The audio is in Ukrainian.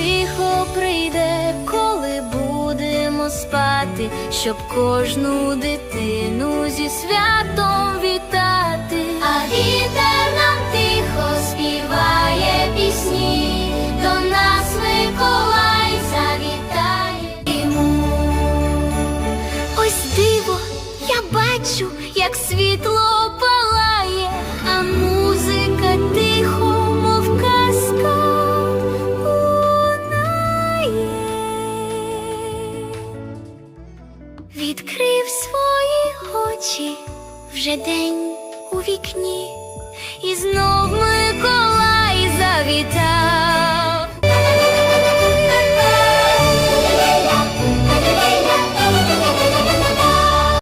тихо прийде, коли будемо спати, щоб кожну дитину зі святом вітати, а вітер нам тихо співає пісні, до нас Миколай завітає йому. Ось диво, я бачу, як світло. Відкрив свої очі вже день у вікні, і знов ми.